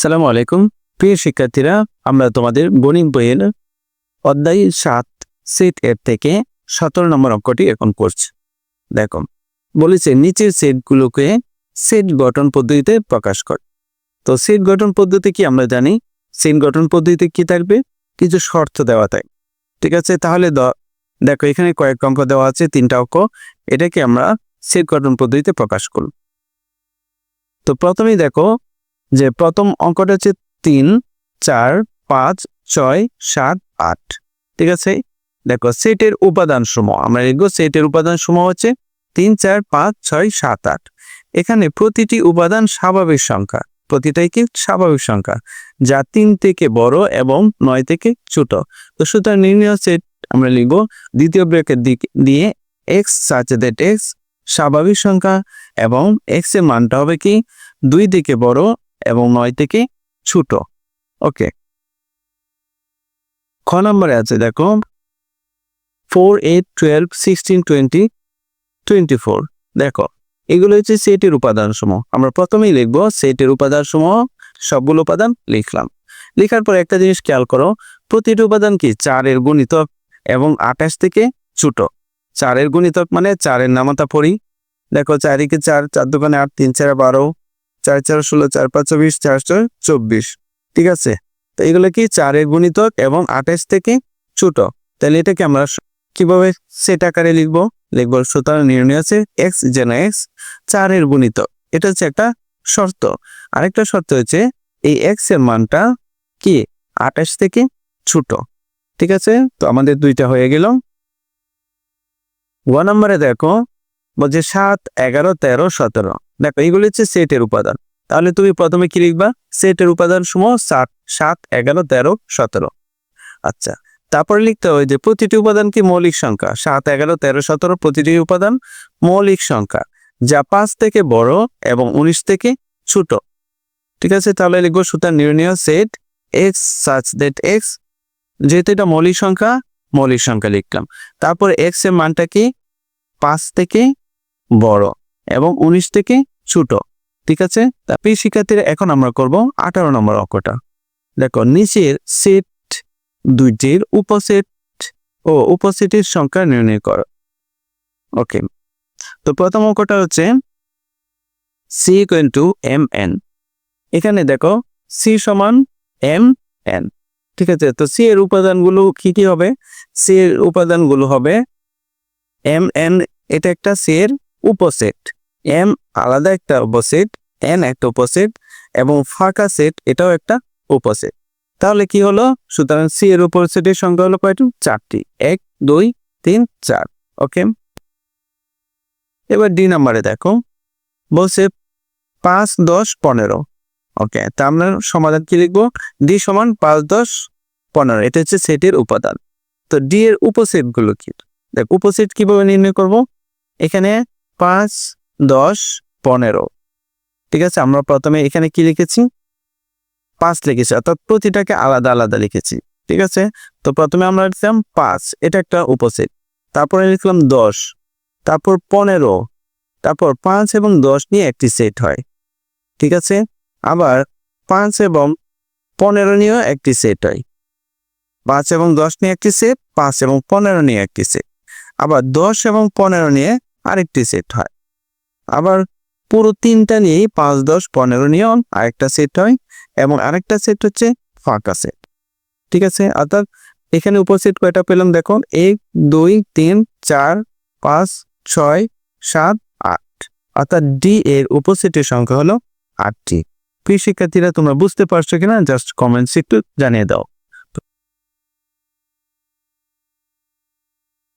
সালামু আলাইকুম। প্রিয় শিক্ষার্থীরা, আমরা তোমাদের গণিত বইয়ের অধ্যায় সাত, সেট এর থেকে সতেরো নম্বর অঙ্কটি এখন করছি। দেখো, বলেছে নিচের সেটগুলোকে সেট গঠন পদ্ধতিতে প্রকাশ কর। তো সেট গঠন পদ্ধতি কি আমরা জানি? সেট গঠন পদ্ধতিতে কি থাকবে? কিছু শর্ত দেওয়া থাকে। ঠিক আছে, তাহলে দেখো এখানে কয়েক অঙ্ক দেওয়া আছে, তিনটা অঙ্ক। এটাকে আমরা সেট গঠন পদ্ধতিতে প্রকাশ করব। তো প্রথমেই দেখো যে প্রথম অঙ্কটা হচ্ছে তিন, চার, পাঁচ, ছয়, সাত, আট। ঠিক আছে? দেখো, সেটের উপাদান সমূহ আমরা লিখব সেটের উপাদান সমূহ হচ্ছে তিন, চার, পাঁচ, ছয়, সাত, আট। এখানে প্রতিটি উপাদান স্বাভাবিক সংখ্যা। প্রতিটাই কি? স্বাভাবিক সংখ্যা। যা তিন থেকে বড় এবং নয় থেকে ছোট। তো সুতরাং নির্ণয় সেট আমরা লিখব দ্বিতীয় ব্রেকের দিক দিয়ে এক্স সাচ দ্যাট এক্স স্বাভাবিক সংখ্যা এবং এক্সের মানটা হবে কি? দুই থেকে বড় এবং নয় থেকে ছোট। ওকে। খ নম্বরে আছে, দেখো। Four, eight, twelve, sixteen, twenty twenty four. দেখো, এগুলো হচ্ছে সেটের উপাদান সমূহ আমরা প্রথমেই লিখব সেটের উপাদান সমূহ সবগুলো উপাদান লিখলাম। লেখার পর একটা জিনিস খেয়াল করো, প্রতিটি উপাদান কি চারের গুণিতক এবং আঠাশ থেকে ছোট। চারের গুণিতক মানে চারের নামতা পড়ি। দেখো, চারিকে চার চার দোকানে আট, তিন, চার বারো চার চার ষোলো, চার পাঁচ চব্বিশ চার চার চব্বিশ। ঠিক আছে? তো এগুলো কি চারের গুণিতক এবং আঠাশ থেকে ছোট? তাহলে এটাকে আমরা কীভাবে সেট আকারে লিখব? লিখব সুতরাং নির্ণয় আছে এক্স যেন এক্স চারের গুণিতক। এটা হচ্ছে একটা শর্ত। আরেকটা শর্ত হচ্ছে এই এক্সের মানটা কি? আঠাশ থেকে ছোট। ঠিক আছে? তো আমাদের দুইটা হয়ে গেল। ওয়ান নম্বরে দেখো, বলছে সাত, এগারো, তেরো, সতেরো। দেখো এইগুলো হচ্ছে সেটের উপাদান। তাহলে তুমি প্রথমে কি লিখবা? সেটের উপাদান সমূহ সাত সাত, এগারো, তেরো, সতেরো। আচ্ছা তারপরে লিখতে হবে যে প্রতিটি উপাদান কি মৌলিক সংখ্যা? সাত, এগারো, তেরো, সতেরো প্রতিটি উপাদান মৌলিক সংখ্যা, যা পাঁচ থেকে বড় এবং উনিশ থেকে ছোট। ঠিক আছে, তাহলে লিখব সুতরাং নির্ণয় set x such that x যেহেতু এটা মৌলিক সংখ্যা মৌলিক সংখ্যা লিখলাম। তারপর এক্সের মানটা কি? পাঁচ থেকে বড়। এবং উনিশ থেকে ছোট, ঠিক আছে? তারপরে শিক্ষার্থীরা এখন আমরা করব আঠারো নম্বর অঙ্কটা দেখো, নিচের সেট দুইটির উপসেট ও উপসেটের সংখ্যা নির্ণয় করো। ওকে তো প্রথম অঙ্কটা হচ্ছে C equal to M N এখানে দেখো সি সমান এম এন ঠিক আছে? তো সি এর উপাদানগুলো কি কি হবে? সি এর উপাদানগুলো হবে এম এন এটা একটা সি এর উপসেট। এম আলাদা একটা উপসেট এন একটা উপসেট এবং ফাঁকা সেট এটাও একটা উপসেট তাহলে কি হলো? সুতরাং সি এর উপসেটের সংখ্যা হলো কয়টি? চারটি। এক, দুই, তিন, চার। ওকে এবার ডি নাম্বারে দেখো। বলছে পাঁচ, দশ, পনেরো। ওকে তা আমরা সমাধান কি লিখব? ডি সমান পাঁচ, দশ, পনেরো। এটা হচ্ছে সেটের উপাদান। তো ডি এর উপসেটগুলো কি? দেখ, উপসেট কীভাবে নির্ণয় করব? এখানে পাঁচ দশ, পনেরো। ঠিক আছে? আমরা প্রথমে এখানে কি লিখেছি? পাঁচ লিখেছি, অর্থাৎ প্রতিটাকে আলাদা আলাদা লিখেছি। ঠিক আছে? তো প্রথমে আমরা লিখলাম পাঁচ, এটা একটা উপসেট। তারপরে লিখলাম দশ, তারপর পনেরো, তারপর পাঁচ এবং দশ নিয়ে একটি সেট হয়। ঠিক আছে? আবার পাঁচ এবং পনেরো নিয়েও একটি সেট হয়। পাঁচ এবং দশ নিয়ে একটি সেট, পাঁচ এবং পনেরো নিয়ে একটি সেট। আবার দশ এবং পনেরো নিয়ে আরেকটি সেট হয়। আবার পুরো তিনটা নিয়েই পাঁচ, দশ, পনেরো নিয়েও আরেকটা সেট হয় এবং আরেকটা সেট হচ্ছে ফাঁকা সেট ঠিক আছে? অর্থাৎ এখানে উপসেট কয়টা পেলাম? দেখো, এক, দুই, তিন, চার, পাঁচ, ছয়, সাত, আট। অর্থাৎ ডি এর উপসেটের সংখ্যা হলো আটটি। প্রিয় শিক্ষার্থীরা, তোমরা বুঝতে পারছ কিনা? জাস্ট কমেন্টস একটু জানিয়ে দাও।